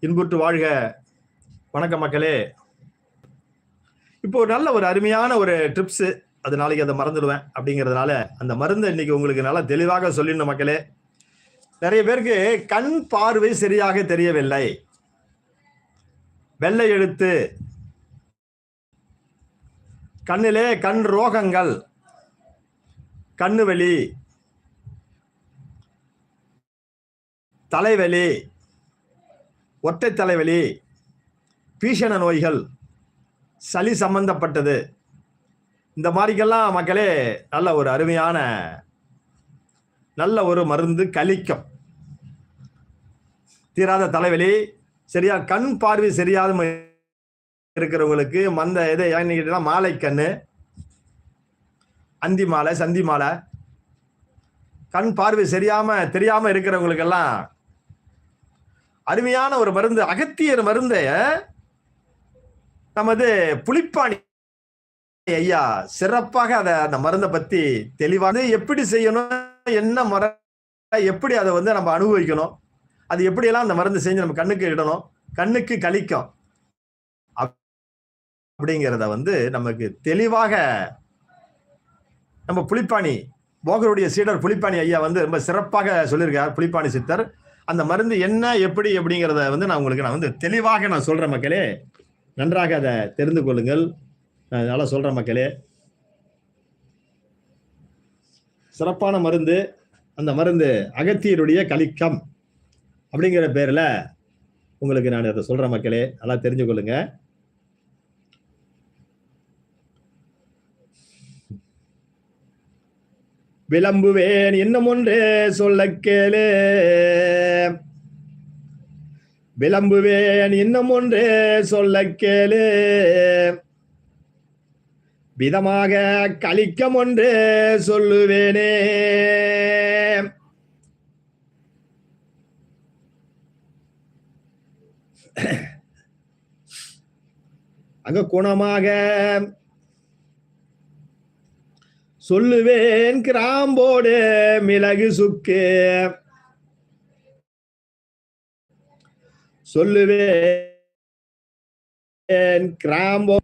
இன்புற்று வாழ்க. வணக்கம் மக்களே. இப்போ ஒரு நல்ல ஒரு அருமையான ஒரு ட்ரிப்ஸ் அது நாளைக்கு அதை மறந்துடுவேன் அப்படிங்கிறதுனால அந்த மருந்தை இன்னைக்கு உங்களுக்கு நல்லா தெளிவாக சொல்லிடணும் மக்களே. நிறைய பேருக்கு கண் பார்வை சரியாக தெரியவில்லை. வெள்ளை எழுத்து. கண்ணிலே கண் ரோகங்கள். கண்ணு வலி. தலைவலி. ஒற்றை தலைவலி பீஷண நோய்கள் சளி சம்பந்தப்பட்டது. இந்த மாதிரிக்கெல்லாம் மக்களே நல்ல ஒரு அருமையான நல்ல ஒரு மருந்து கலிக்கம் தீராத தலைவலி சரியா கண் பார்வை சரியாத இருக்கிறவங்களுக்கு மந்த எதை ஏன்னு கேட்டீங்கன்னா மாலை கண்ணு அந்தி மாலை சந்தி மாலை கண் பார்வை சரியாம தெரியாம இருக்கிறவங்களுக்கெல்லாம் அருமையான ஒரு மருந்து அகத்தியர் மருந்தை நமது புலிப்பாணி ஐயா சிறப்பாக அதை அந்த மருந்தை பத்தி தெளிவான எப்படி செய்யணும்? என்ன முறை? எப்படி அதை வந்து நம்ம அனுபவிக்கணும்? அது எப்படியெல்லாம் அந்த மருந்து செஞ்சு நம்ம கண்ணுக்கு இடணும்? கண்ணுக்கு கழிக்கும்? அப்படிங்கிறத வந்து நமக்கு தெளிவாக நம்ம புலிப்பாணி போகருடைய சீடர் புலிப்பாணி ஐயா வந்து ரொம்ப சிறப்பாக சொல்லியிருக்கார் புலிப்பாணி சித்தர். அந்த மருந்து என்ன எப்படி எப்படிங்கிறத வந்து நான் உங்களுக்கு நான் வந்து தெளிவாக நான் சொல்கிறேன் மக்களே. நன்றாக அதை தெரிந்து கொள்ளுங்கள். நான் அதனால் சொல்கிறேன் மக்களே. சிறப்பான மருந்து அந்த மருந்து அகத்தியருடைய கலிக்கம் அப்படிங்கிற பேரில் உங்களுக்கு நான் அதை சொல்கிறேன் மக்களே. நல்லா தெரிஞ்சு கொள்ளுங்கள் விளம்புவேன் இன்னும் ஒன்றே சொல்ல கேளு. விளம்புவேன் இன்னும் ஒன்றே சொல்ல கேளு. விதமாக கலிக்கம் ஒன்றே சொல்லுவேனே. அங்க குணமாக சொல்லுவேன் கிராம்போடு மிளகு சுக்கு. சொல்லுவேன் கிராம்போ.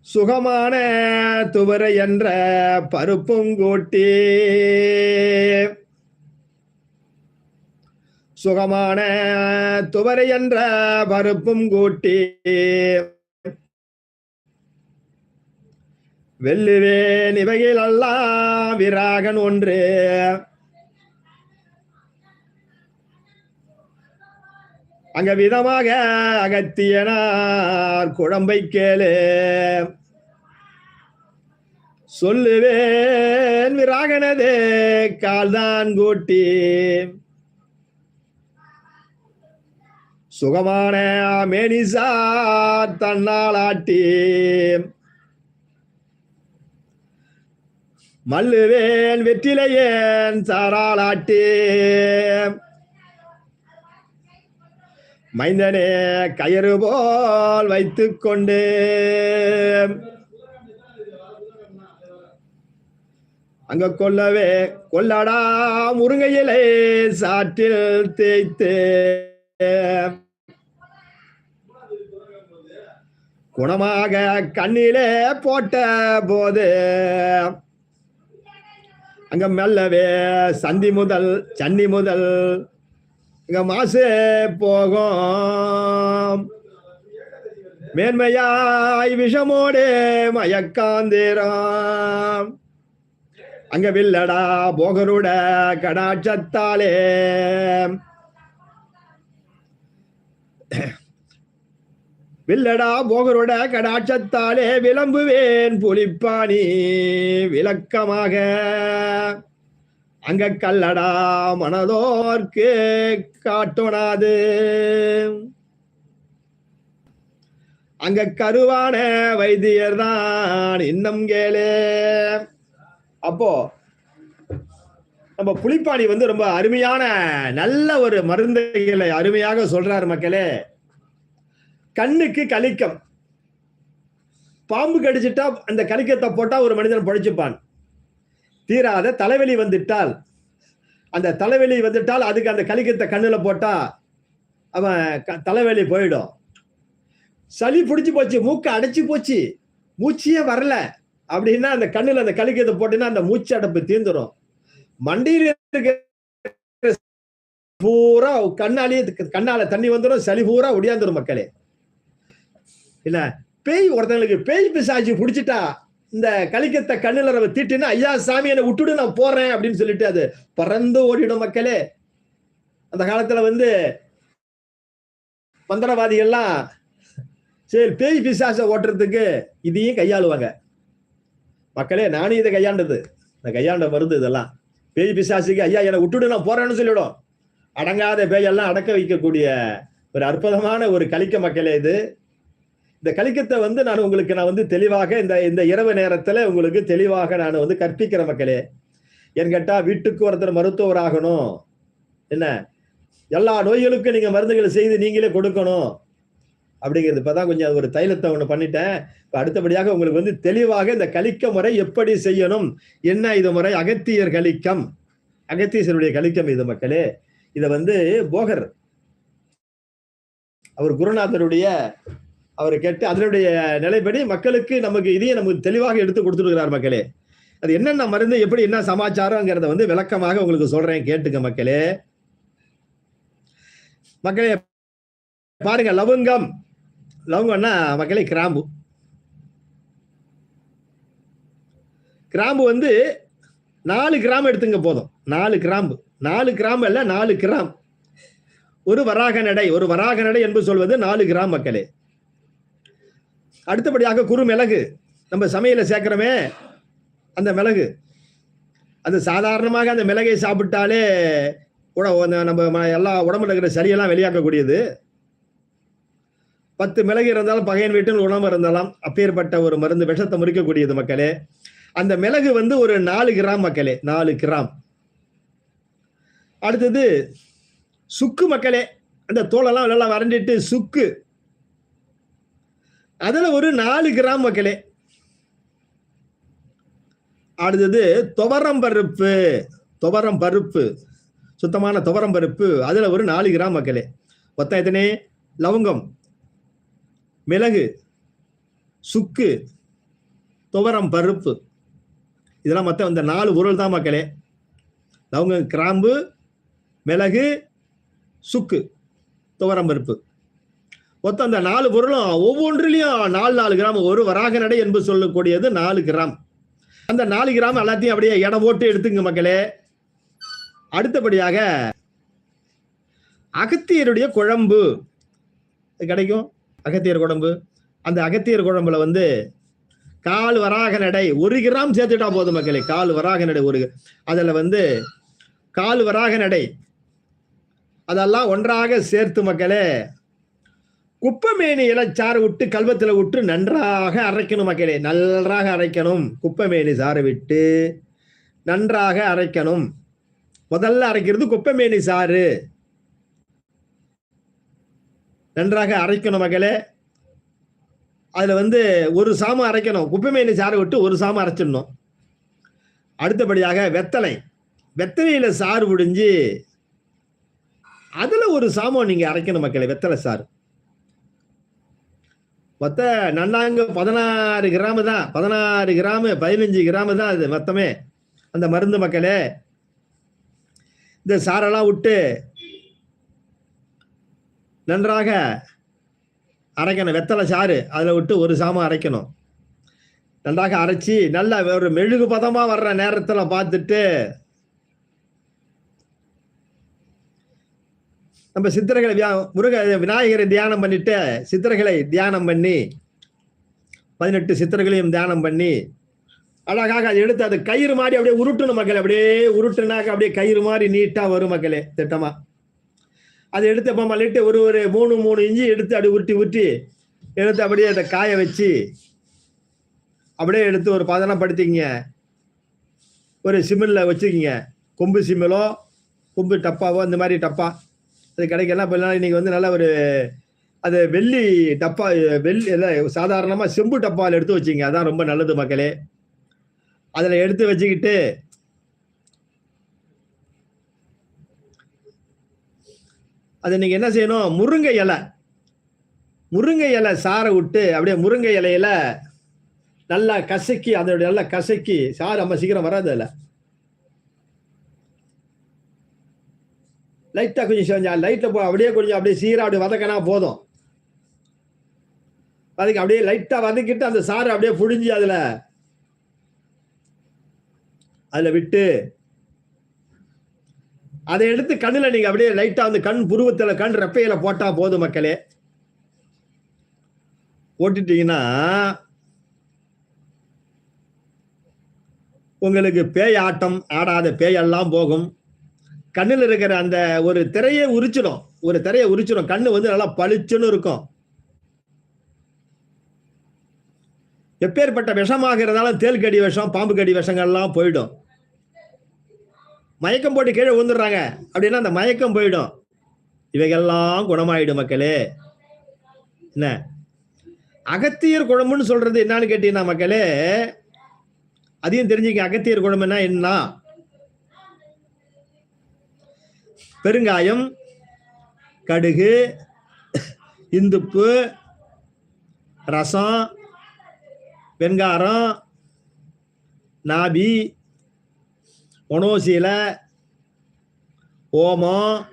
சுகமான துவரை என்ற பருப்பும் கூட்டி. சுகமான துவரை என்ற பருப்பும் கூட்டி. வெல்லுவேன் இவையில் எல்லாம் விராகன் ஒன்று. அங்க விதமாக அகத்தியனார் குழம்பை கேளு. சொல்லுவேன் விராகனது கால்தான் கூட்டி. சுகமான மேனிசா தன்னால் ஆட்டி. மல்லுவேன் வெற்றிலையேன் சாராளாட்டி. மைந்தனே கயறு போல் வைத்து கொண்டு அங்க கொல்லவே கொல்லடா முருங்கையிலே சாற்றில் தேய்த்து. குணமாக கண்ணிலே போட்ட போது அங்க மெல்லவே சந்தி முதல் சன்னி முதல். அங்க மாசு போகும். மேன்மையாய் விஷமோடு மயக்காந்திரம் அங்க வில்லடா போகருட கடாட்சத்தாலே. வில்லடா போகரோட கடாட்சத்தாலே விளம்புவேன் புலிப்பாணி விளக்கமாக. அங்க கல்லடா மனதோர்க்கு காட்டோனாது அங்க கருவான வைத்தியர் தான் இன்னும் கேளு. அப்போ நம்ம புலிப்பாணி வந்து ரொம்ப அருமையான நல்ல ஒரு மருந்துகளை அருமையாக சொல்றாரு மக்களே. கண்ணுக்கு கலிக்கம். பாம்பு கடிச்சிட்டா அந்த கலிக்கத்தை போட்டால் ஒரு மனிதன் பொழைச்சிப்பான். தீராத தலைவலி வந்துட்டால் அந்த தலைவலி வந்துட்டால் அதுக்கு அந்த கலிக்கத்தை கண்ணில் போட்டால் அவன் க- தலைவலி போயிடும். சளி பிடிச்சி போச்சு மூக்கை அடைச்சி போச்சு மூச்சியே வரல. அப்படின்னா அந்த கண்ணில் அந்த கலிக்கத்தை போட்டீங்கன்னா அந்த மூச்சு அடைப்பு தீர்ந்துடும் மண்டியில இருக்கிற பூரா கண்ணாலேயே கண்ணால தண்ணி வந்துடும் சளி பூரா ஒடியாந்துடும் மக்களே. இல்லை பேய் ஒருத்தங்களுக்கு பேய் பிசாஜி பிடிச்சிட்டா இந்த கலிக்கத்தை கண்ணில் நம்ம தீட்டுன்னா ஐயா சாமி என்னை விட்டுடு நான் போறேன் அப்படின்னு சொல்லிட்டு அது பறந்து ஓடிடும் மக்களே. அந்த காலத்துல வந்து மந்திரவாதிகள்லாம் சரி பேய் பிசாசை ஓட்டுறதுக்கு இதையும் கையாளுவாங்க. மக்களே நானும் இதை கையாண்டது. இந்த கையாண்ட மருந்து இதெல்லாம். பேய் பிசாசுக்கு ஐயா என்னை விட்டுடு நான் போறேன்னு சொல்லிவிடும். அடங்காத பேயெல்லாம் அடக்க வைக்கக்கூடிய ஒரு அற்புதமான ஒரு கலிக்க மக்களே இது. இந்த கலிக்கத்தை வந்து நான் உங்களுக்கு நான் வந்து தெளிவாக இந்த இந்த இரவு நேரத்துல உங்களுக்கு தெளிவாக நான் வந்து கற்பிக்கிற மக்களே. ஏன்னு கேட்டால் வீட்டுக்கு ஒருத்தர் மருத்துவர் ஆகணும் என்ன? எல்லா நோய்களுக்கும் நீங்க மருந்துகளை செய்து நீங்களே கொடுக்கணும். அப்படிங்கிறது. இப்பதான் கொஞ்சம் ஒரு தைலத்தை ஒன்று பண்ணிட்டேன். இப்போ அடுத்தபடியாக உங்களுக்கு வந்து தெளிவாக இந்த கலிக்க முறை எப்படி செய்யணும்? என்ன இது முறை? அகத்தியர் கலிக்கம். அகத்தீசருடைய கலிக்கம் இது மக்களே. இதை வந்து போகர் அவர் குருநாதருடைய அவர் கேட்டு அதனுடைய நிலைப்படி மக்களுக்கு நமக்கு இதையும் நமக்கு தெளிவாக எடுத்து கொடுத்துருக்கிறார் மக்களே. அது என்னென்ன மருந்து எப்படி என்ன சமாச்சாரங்கிறத வந்து விளக்கமாக உங்களுக்கு சொல்றேன் கேட்டுங்க மக்களே. மக்களே பாருங்க லவங்கம். லவங்கம்னா மக்களே கிராம்பு. கிராம்பு வந்து நாலு கிராம் எடுத்துங்க போதும். நாலு கிராம்பு. நாலு கிராம் அல்ல நாலு கிராம். ஒரு வராக நடை ஒரு வராக நடை என்று சொல்வது நாலு கிராம் மக்களே. அடுத்தபடியாக குறு மிளகு நம்ம சமையல சேர்க்கிறோமே அந்த மிளகு. அது சாதாரணமாக அந்த மிளகை சாப்பிட்டாலே உட நம்ம ம- எல்லா உடம்புல இருக்கிற சளியெல்லாம் வெளியாக்கக்கூடியது. பத்து மிளகு இருந்தாலும் பகையன் வீட்டில் உணவு இருந்தாலும் அப்பேற்பட்ட ஒரு மருந்து விஷத்தை முறிக்கக்கூடியது மக்களே. அந்த மிளகு வந்து ஒரு நாலு கிராம் மக்களே நாலு கிராம். அடுத்தது சுக்கு மக்களே அந்த தோலெல்லாம் நல்லா வறண்டிட்டு சுக்கு அதில் ஒரு நாலு கிராம் மக்களே. அடுத்தது துவரம் பருப்பு. துவரம் பருப்பு. சுத்தமான துவரம் பருப்பு. அதில் ஒரு நாலு கிராம் மக்களே. மொத்தம் எத்தனை? லவங்கம். மிளகு. சுக்கு. துவரம் பருப்பு. இதெல்லாம் மொத்தம் இந்த நாலு பொருள் தான் மக்களே. லவங்கம் கிராம்பு மிளகு சுக்கு. துவரம் பருப்பு. மொத்தம் அந்த நாலு பொருளும் ஒவ்வொன்றிலையும் நாலு நாலு கிராம் ஒரு வராக நடை என்று சொல்லக்கூடியது நாலு கிராம். அந்த நாலு கிராம் எல்லாத்தையும் அப்படியே இடம் போட்டு எடுத்துங்க மக்களே. அடுத்தபடியாக அகத்தியருடைய குழம்பு. கிடைக்கும்? அகத்தியர் குழம்பு. அந்த அகத்தியர் குழம்புல வந்து கால் வராக நடை ஒரு கிராம் சேர்த்துட்டா போதும் மக்களே. கால் வராக நடை ஒரு அதில் வந்து கால் வராக நடை. அதெல்லாம் ஒன்றாக சேர்த்து மக்களே குப்பமேனியில சாறு விட்டு கல்வத்தில் விட்டு நன்றாக அரைக்கணும் மக்களே. நன்றாக அரைக்கணும். குப்பமேனி சாறு விட்டு நன்றாக அரைக்கணும். முதல்ல அரைக்கிறது குப்பமேனி சாறு. நன்றாக அரைக்கணும் மகளே அதில் வந்து ஒரு சாமம் அரைக்கணும். குப்பமேனி சாறு விட்டு ஒரு சாமம் அரைச்சிடணும். அடுத்தபடியாக வெத்தலை. வெத்தலையில் சாறு பிடிஞ்சு அதில் ஒரு சாமம் நீங்கள் அரைக்கணும் மக்களே வெத்தலை சாறு. மொத்த நன்னாங்க பதினாறு கிராமு தான். பதினாறு கிராம் பதினஞ்சு கிராமு தான் அது மொத்தமே. அந்த மருந்து மக்களே இந்த சாரெல்லாம் விட்டு நன்றாக அரைக்கணும். வெத்தலை சாறு அதில் விட்டு ஒரு சாமம் அரைக்கணும். நன்றாக அரைச்சி நல்லா ஒரு மெழுகு பதமாக வர்ற நேரத்தில் பார்த்துட்டு நம்ம சித்திரங்களை முருக விநாயகரை தியானம் பண்ணிட்டு சித்திரங்களை தியானம் பண்ணி பதினெட்டு சித்திரங்களையும் தியானம் பண்ணி அழகாக அதை எடுத்து அது கயிறு மாதிரி அப்படியே உருட்டணும் மக்களை அப்படியே உருட்டுனாக்க அப்படியே கயிறு மாதிரி நீட்டாக வரும் மக்களே திட்டமாக அதை எடுத்து இப்போ மல்லிட்டு ஒரு ஒரு மூணு மூணு இஞ்சி எடுத்து அப்படியே உருட்டி உருட்டி எடுத்து அப்படியே அதை காய வச்சு அப்படியே எடுத்து ஒரு பதனப்படுத்திக்கிங்க. ஒரு சிமில்ல வச்சுக்கிங்க. கொம்பு சிமிலோ கொம்பு டப்பாவோ இந்த மாதிரி டப்பா. அது கிடைக்கலாம் இப்போ இன்னைக்கு வந்து நல்ல ஒரு அது வெள்ளி டப்பா வெள்ளி இல்லை சாதாரணமாக செம்பு டப்பாவில் எடுத்து வச்சிங்க. அதான் ரொம்ப நல்லது மக்களே. அதில் எடுத்து வச்சுக்கிட்டு அதை நீங்கள் என்ன செய்யணும்? முருங்கை இலை முருங்கை இலை சாரை விட்டு அப்படியே முருங்கை இலையில நல்லா கசக்கி அதோட நல்லா கசக்கி சாறு நம்ம சீக்கிரம் வராது அதில். லைட்டாக கொஞ்சம் செஞ்சா லைட்டில் போ அப்படியே கொஞ்சம் அப்படியே சீராக அப்படியே வதக்கினா போதும். வதக்கி அப்படியே லைட்டாக வதக்கிட்டு அந்த சாறு அப்படியே புழிஞ்சு அதில். அதில் விட்டு அதை எடுத்து கண்ணில் நீங்கள் அப்படியே லைட்டாக அந்த கண் புருவத்தில் கண் ரெப்பையில் போட்டால் போதும் மக்களே. போட்டுட்டீங்கன்னா உங்களுக்கு பேய் ஆட்டம் ஆடாத பேயெல்லாம் போகும். கண்ணில் இருக்கிற அந்த ஒரு திரையை உரிச்சிடும். ஒரு திரையை உரிச்சிடும். கண்ணு வந்து நல்லா பளிச்சுன்னு இருக்கும். எப்பேற்பட்ட விஷமாக இருந்தாலும் தேல் கடி விஷம் பாம்பு கடி விஷங்கள்லாம் போயிடும். மயக்கம் போட்டு கீழே விழுந்துடுறாங்க. அப்படின்னா அந்த மயக்கம் போயிடும். இவைகள்லாம் குணமாயிடும் மக்களே. என்ன? அகத்தியர் குழம்புன்னு சொல்றது என்னன்னு கேட்டீங்கன்னா மக்களே அதையும் தெரிஞ்சுக்க அகத்தியர் குழம்புன்னா என்ன? பெருங்காயம் கடுகு இந்துப்பு ரசம் வெண்காரம் நாபி ஒனோசீலை ஓமம்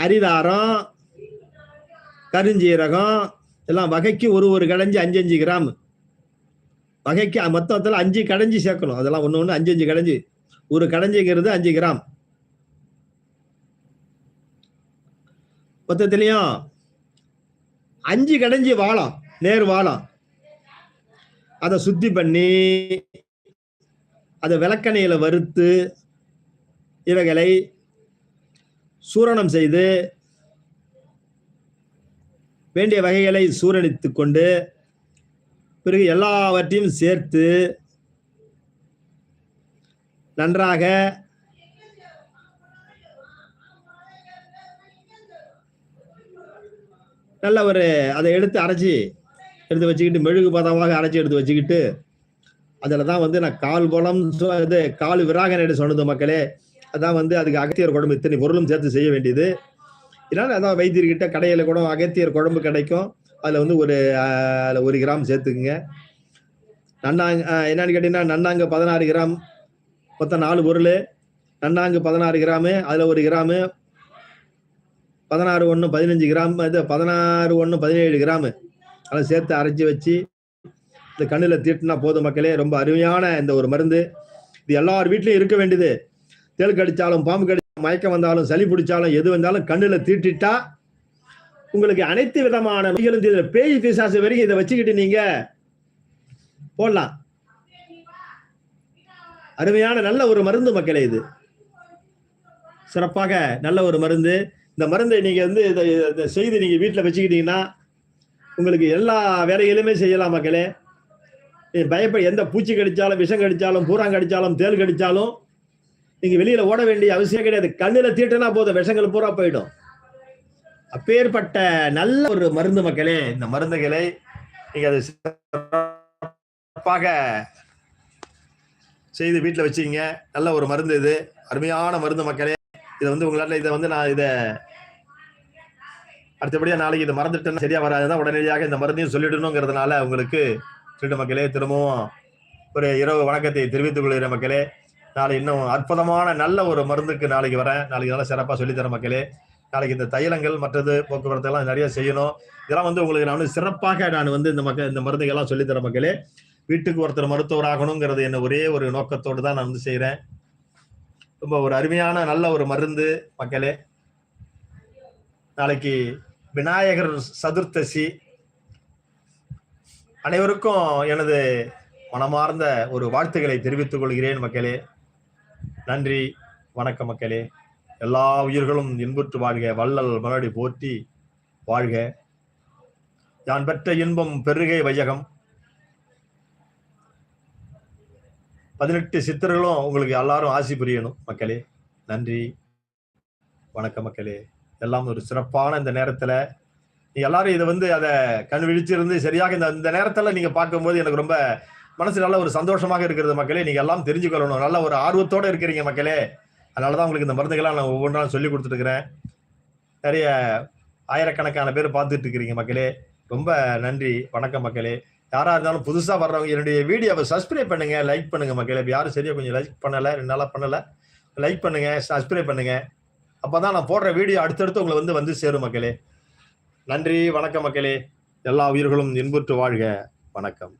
அரிதாரம் கருஞ்சீரகம் எல்லாம் வகைக்கு ஒரு ஒரு கடைஞ்சி அஞ்சு அஞ்சு கிராம். வகைக்கு மொத்தத்தில் அஞ்சு கடைஞ்சி சேர்க்கணும். அதெல்லாம் ஒன்று ஒன்று அஞ்சு அஞ்சு கடைஞ்சி. ஒரு கடைஞ்சிங்கிறது அஞ்சு கிராம். மொத்தத்துலேயும் அஞ்சு கடைஞ்சி வாழம் நேர் வாழம் அதை சுத்தி பண்ணி அதை விளக்கணையில வறுத்து இவைகளை சூரணம் செய்து வேண்டிய வகைகளை சூரணித்து கொண்டு பிறகு எல்லாவற்றையும் சேர்த்து நன்றாக நல்ல ஒரு அதை எடுத்து அரைச்சி எடுத்து வச்சுக்கிட்டு மெழுகு பதமாக அரைச்சி எடுத்து வச்சுக்கிட்டு அதில் தான் வந்து நான் கால் குளம் இது கால் விராகனை சொன்னது மக்களே. அதான் வந்து அதுக்கு அகத்தியர் குழம்பு இத்தனை பொருளும் சேர்த்து செய்ய வேண்டியது. இதனால் அதான் வைத்தியர்கிட்ட கடையில் கூட அகத்தியர் குழம்பு கிடைக்கும். அதில் வந்து ஒரு அதில் ஒரு கிராம் சேர்த்துக்குங்க. நன்னாங்க என்னன்னு கேட்டீங்கன்னா நன்னாங்க பதினாறு கிராம் மொத்தம் நாலு பொருள். நன்னாங்கு பதினாறு கிராமு அதில் ஒரு கிராமு பதினாறு ஒன்று பதினஞ்சு கிராம் இது பதினாறு ஒன்று பதினேழு கிராமு. அதை சேர்த்து அரைச்சி வச்சு இந்த கண்ணில் தீட்டினா போதும் மக்களே. ரொம்ப அருமையான இந்த ஒரு மருந்து. இது எல்லார் வீட்லையும் இருக்க வேண்டியது. தேள் கடிச்சாலும் பாம்பு கடிச்சாலும் மயக்கம் வந்தாலும் சளி பிடிச்சாலும் எது வந்தாலும் கண்ணில் தீட்டிட்டா உங்களுக்கு அனைத்து விதமான நோய்களும் இதில் பேய் பிசாசு வரைக்கும் இதை வச்சுக்கிட்டு நீங்கள் போடலாம். அருமையான நல்ல ஒரு மருந்து மக்களே இது. சிறப்பாக நல்ல ஒரு மருந்து. இந்த மருந்தை நீங்கள் வந்து இதை இதை செய்து நீங்கள் வீட்டில் வச்சுக்கிட்டீங்கன்னா உங்களுக்கு எல்லா வேலைகளுமே செய்யலாம் மக்களே. நீங்கள் பயப்பட எந்த பூச்சி கடித்தாலும் விஷம் கடித்தாலும் பூராங்க கடித்தாலும் தேல் கடித்தாலும் நீங்கள் வெளியில் ஓட வேண்டிய அவசியம் கிடையாது. கண்ணில் தீட்டுனா போதும் விஷங்கள் பூரா போயிடும். அப்பேற்பட்ட நல்ல ஒரு மருந்து மக்களே இந்த மருந்துகளை நீங்கள் அதை சிறப்பாக செய்து வீட்டில் வச்சுக்கிங்க. நல்ல ஒரு மருந்து இது. அருமையான மருந்து மக்களே. இதை வந்து உங்களால் இதை வந்து நான் இதை அடுத்தபடியா நாளைக்கு இது மறந்துட்டேன்னா சரியா வராதுதான் உடனடியாக இந்த மருந்தையும் சொல்லிடணுங்கிறதுனால உங்களுக்கு சொல்லிட்டு மக்களே திரும்பவும் ஒரு இரவு வணக்கத்தை தெரிவித்துக் கொள்கிற மக்களே. நாளை இன்னும் அற்புதமான நல்ல ஒரு மருந்துக்கு நாளைக்கு வரேன். நாளைக்கு நல்லா சிறப்பாக சொல்லித்தரேன் மக்களே. நாளைக்கு இந்த தைலங்கள் மற்றது போக்குவரத்து எல்லாம் நிறைய செய்யணும். இதெல்லாம் வந்து உங்களுக்கு நான் வந்து சிறப்பாக நான் வந்து இந்த மக்கள் இந்த மருந்துகள்லாம் சொல்லித்தரேன் மக்களே. வீட்டுக்கு ஒருத்தர் மருத்துவர் ஆகணுங்கிறது என்ன ஒரே ஒரு நோக்கத்தோடு தான் நான் வந்து செய்கிறேன் ரொம்ப ஒரு அருமையான நல்ல ஒரு மருந்து மக்களே. நாளைக்கு விநாயகர் சதுர்த்தசி. அனைவருக்கும் எனது மனமார்ந்த ஒரு வாழ்த்துக்களை தெரிவித்துக் கொள்கிறேன் மக்களே. நன்றி. வணக்கம் மக்களே. எல்லா உயிர்களும் இன்புற்று வாழ்க வள்ளல் மலடி போற்றி வாழ்க. யான் பெற்ற இன்பம் பெருகை வையகம். பதினெட்டு சித்தர்களும் உங்களுக்கு எல்லாரும் ஆசி புரியணும் மக்களே. நன்றி. வணக்கம் மக்களே. எல்லாம் ஒரு சிறப்பான இந்த நேரத்துல. நீங்க எல்லாரும் இதை வந்து அதை கண் விழிச்சிருந்து சரியாக இந்த இந்த நேரத்துல நீங்க பார்க்கும்போது எனக்கு ரொம்ப மனசு நல்ல ஒரு சந்தோஷமாக இருக்கிறது மக்களே. நீங்க எல்லாம் தெரிஞ்சுக்கொள்ளணும். நல்ல ஒரு ஆர்வத்தோட இருக்கிறீங்க மக்களே. அதனாலதான் உங்களுக்கு இந்த மருந்துகள்லாம் நான் ஒவ்வொன்றா சொல்லி கொடுத்துருக்குறேன் நிறைய ஆயிரக்கணக்கான பேர் பார்த்துட்டு இருக்கிறீங்க மக்களே. ரொம்ப நன்றி. வணக்கம் மக்களே. யாராக இருந்தாலும் புதுசாக வர்றவங்க என்னுடைய வீடியோவை சப்ஸ்கிரைப் பண்ணுங்க. லைக் பண்ணுங்க மக்களே. இப்போ யாரும் சரியாக கொஞ்சம் லைக் பண்ணலை ரெண்டு நாளாக பண்ணலை. லைக் பண்ணுங்க சப்ஸ்கிரைப் பண்ணுங்க. அப்பதான் நான் போடுற வீடியோ அடுத்தடுத்து உங்களை வந்து வந்து சேரும் மக்களே. நன்றி வணக்கம் மக்களே. எல்லா உயிர்களும் இன்புற்று வாழ்க. வணக்கம்.